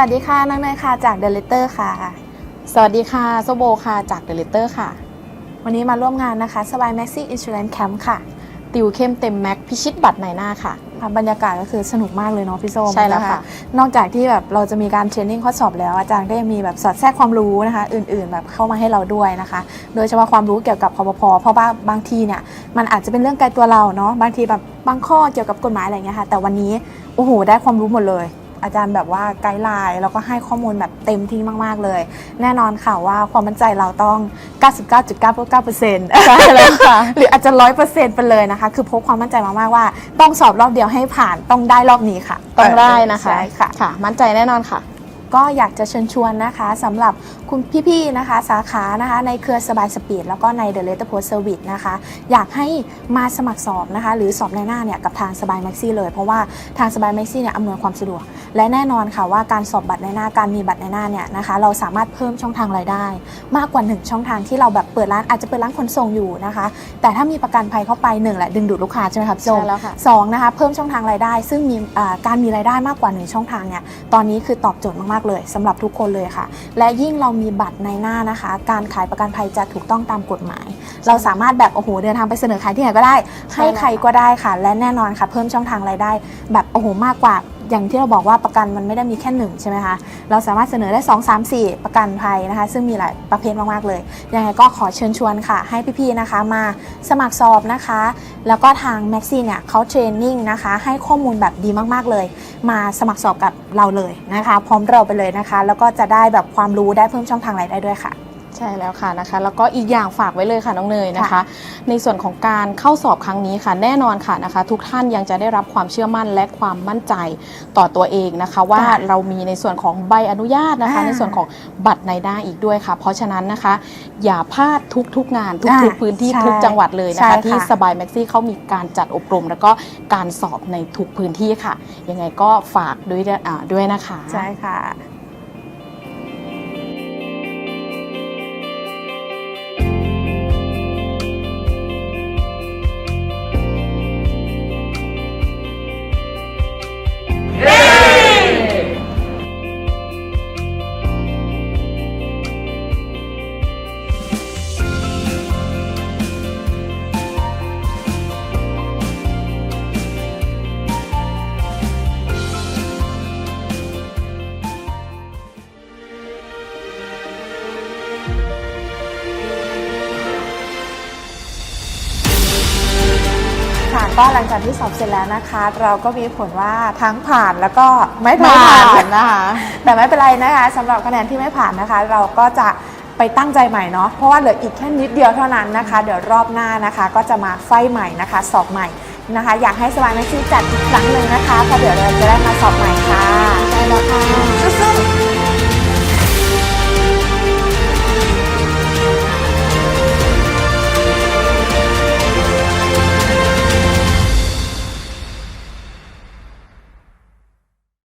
วัสดีค่ะน้องเนยค่ะจาก The Letter ค่ะ สวัสดีค่ะโซโบค่ะจากเดลิเตอร์ค่ะ วันนี้มาร่วมงานนะคะสบาย Maxi Insurance Camp ค่ะ ติวเข้มเต็มแม็กพิชิตบัตรในหน้าค่ะ บรรยากาศก็คือสนุกมากเลยเนาะพี่ส้มใช่แล้วนค่ะ นอกจากที่แบบเราจะมีการเทรนนิ่งข้อสอบแล้วอาจารย์ก็ยังมีแบบสอดแทรกความรู้นะคะ อื่นๆแบบเข้ามาให้เราด้วยนะคะ โดยเฉพาะความรู้เกี่ยวกับคอปพเพราะว่าบางทีเนี่ยมันอาจจะเป็นเรื่องไกลตัวเราเนาะบางทีแบบบางข้อเกี่ยวกับกฎหมายอะไรอย่างเงี้ยค่ะ แต่วันนี้โอ้โหได้ความรู้หมดเลย อาจารย์แบบว่าไกด์ไลน์แล้วก็ให้ข้อมูลแบบเต็มที่มาก ๆ เลย แน่นอนค่ะว่าความมั่นใจเราต้อง 99.99%ใช่แล้วค่ะหรืออาจจะร้อยเปอร์เซ็นต์ไปเลยนะคะ คือพกความมั่นใจมาก ๆ ว่า ต้องสอบรอบเดียวให้ผ่านต้องได้รอบนี้ค่ะต้องได้นะคะใช่ค่ะ ค่ะ มั่นใจแน่นอนค่ะ ก็อยากจะเชิญชวนนะคะสำหรับคุณพี่ๆนะคะ สาขานะคะ ในเครือสบายสปีดแล้วก็ใน The Letter Post Service นะคะ อยากให้มาสมัครสอบนะคะ หรือสอบในหน้าเนี่ยกับทางสบายแม็กซี่เลย เพราะว่าทางสบายแม็กซี่เนี่ยอำนวยความสะดวก และแน่นอนค่ะว่าการสอบบัตรในหน้าการมีบัตรในหน้าเนี่ยนะคะเราสามารถเพิ่มช่องทางรายได้ มากกว่า 1 ช่องทางที่เราแบบเปิดร้านอาจจะเปิดร้านขนส่งอยู่นะคะ แต่ถ้ามีประกันภัยเข้าไปหนึ่งแหละดึงดูดลูกค้าใช่ไหมครับพี่โจใช่แล้วค่ะสองนะคะเพิ่มช่องทางรายได้ ซึ่งมีอ่าการมีรายได้มากกว่า 1 ช่องทางเนี่ยตอนนี้คือตอบโจทย์มากๆเลยสำหรับทุกคนเลยค่ะ และยิ่งเรามีบัตรในหน้านะคะ การขายประกันภัยจะถูกต้องตามกฎหมาย เราสามารถแบบโอ้โหเดินทางไปเสนอขายที่ไหนก็ได้ใช่ให้ใครก็ได้ค่ะ และแน่นอนค่ะ เพิ่มช่องทางรายได้ แบบโอ้โหมากกว่า อย่างที่เราบอกว่าประกันมันไม่ได้มีแค่หนึ่งใช่ไหมคะเราสามารถเสนอได้ 2 3 4 ประกันภัยนะคะ ซึ่งมีหลายประเภทมาก ๆ เลย ยังไงก็ขอเชิญชวนค่ะ ให้พี่ๆนะคะมาสมัครสอบนะคะ แล้วก็ทาง m a x ซี่เนี่ยเขาเทรนนิ่งนะคะ ให้ข้อมูลแบบดีมากๆเลย มาสมัครสอบกับเราเลยนะคะ พร้อมเราไปเลยนะคะ แล้วก็จะได้แบบความรู้ได้เพิ่มช่องทางรายได้ด้วยค่ะ ใช่แล้วค่ะนะคะ แล้วก็อีกอย่างฝากไว้เลยค่ะน้องเนยนะคะค่ะในส่วนของการเข้าสอบครั้งนี้ค่ะ แน่นอนค่ะนะคะ ทุกท่านยังจะได้รับความเชื่อมั่นและความมั่นใจต่อตัวเองนะคะ ว่าค่ะเรามีในส่วนของใบอนุญาตนะคะอ่าในส่วนของบัตรในด้าอีกด้วยค่ะ เพราะฉะนั้นนะคะ อย่าพลาดทุกๆงานทุกอ่าๆพื้นที่ใช่ทุกจังหวัดเลยนะใช่คะค่ะที่สบายแม็กซี่เขามีการจัดอบรม แล้วก็การสอบในทุกพื้นที่ค่ะยังไงก็ฝากด้วยอ่าด้วยนะคะใช่ค่ะ ก็หลังจากที่สอบเสร็จแล้วนะคะ เราก็มีผลว่าทั้งผ่านแล้วก็ไม่ไม่ผ่าผ่านนนะคะ แต่ไม่เป็นไรนะคะสำหรับคะแนนที่ไม่ผ่านนะคะ เราก็จะไปตั้งใจใหม่เนาะเพราะว่าเหลืออีกแค่นิดเดียวเท่านั้นนะคะ เดี๋ยวรอบหน้านะคะ ก็จะมาไฟใหม่นะคะ สอบใหม่นะคะ อยากให้สบายแม็กซี่จัดอีกครั้งหนึ่งนะคะเพราะเดี๋ยวเราจะได้มาสอบใหม่ค่ะ